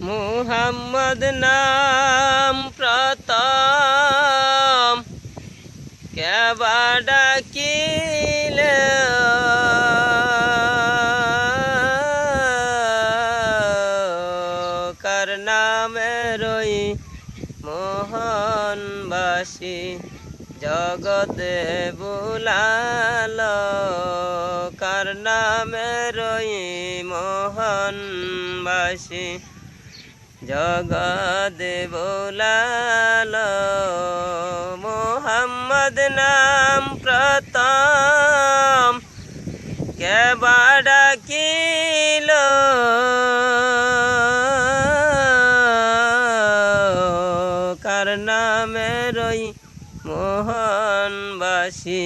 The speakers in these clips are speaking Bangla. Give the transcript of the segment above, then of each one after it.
মুহাম্মদ নাম প্রথম। কেবা ডাকিলে। কার নামে রই মোহনবাসী? জগতে বুলাল। কার নামে রই মোহনবাসী? জগতে বুলাল, মোহাম্মদ নাম প্রথম। কেবা ডাকিল, কার নামে রই মোহনবাসী?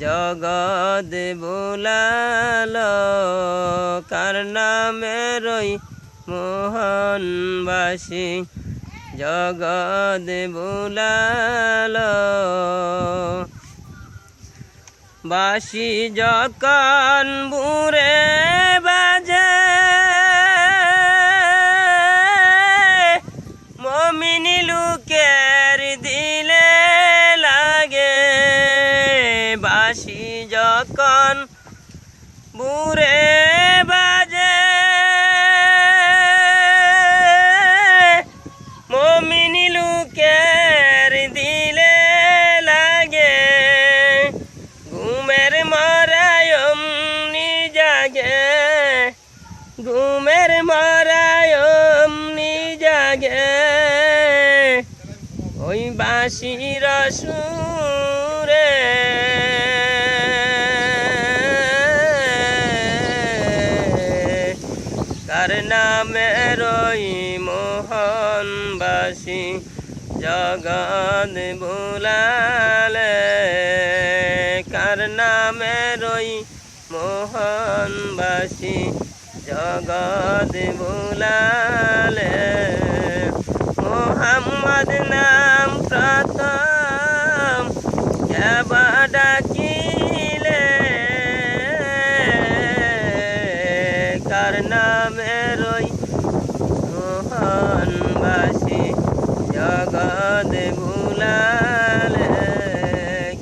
জগৎ বুলাল, কার নামে রই মোহনবাসী জগৎ বুলাল। বাসি যখন বুড়ে বাজে মমিনি লুকের দিলে লাগে। বাসি যখন বুড়ে ঘুমের মারায়ম নি জাগে ওই বাঁশির সুরে। কার নামে রই মোহনবাসী জগৎ বুলালে। কার নামে রই মোহনবাসী জগৎ বুলালে মোহাম্মদ নাম প্রথম কেবা ডাকিলে? কার নামে রই মোহনবাসী জগৎ ভুলালে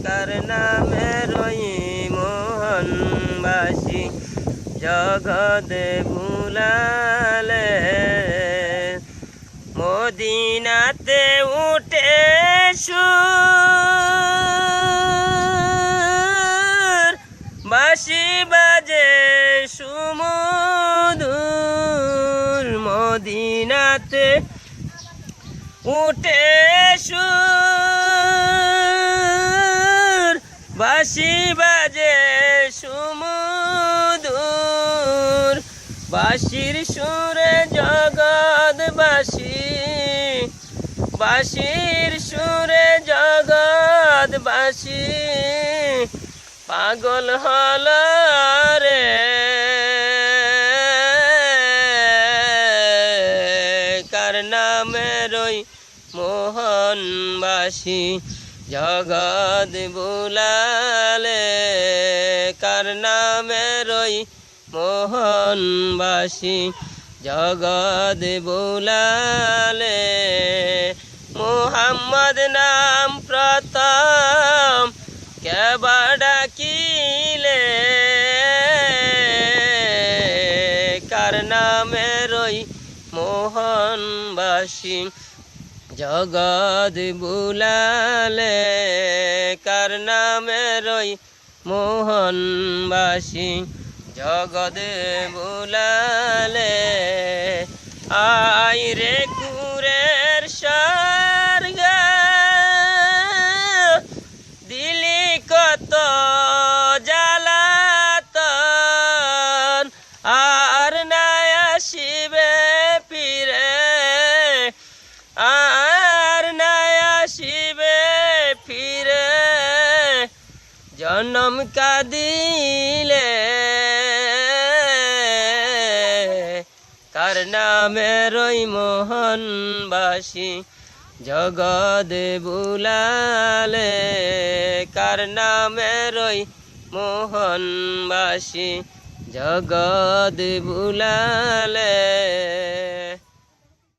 কার নামে রই মোহনবাসী জগৎ ভুলালে মদিনাতে উঠে সুর। বাসি বাজে সুমধুর মদিনাতে উঠে সুর। বাসি বাজে সুমধুর বাসির সুরে জগৎবাসী বাসির সুরে জগৎবাসী পাগল হল রে। কার নামে রই মোহনবাসী, জগৎ বুলালে। কার নামে রই মোহনবাসী, জগৎ বুলালে। মোহাম্মদ নাম প্রথম কেবা ডাকিলে? কার নামে রই মোহনবাসী? জগৎ বুলালে, কার নামে রই মোহনবাসী? জগৎ বুলালে আই রে কুরের স্বর্গ। দিলি কত জ্বালাতন, আর নাই আসিবে ফিরে। আর নাই আসিবে ফিরে। জনম কাদিলে কার নামে রই মোহনবাসী জগৎ বুলালে কার নামে রই মোহনবাসী জগৎ বুলালে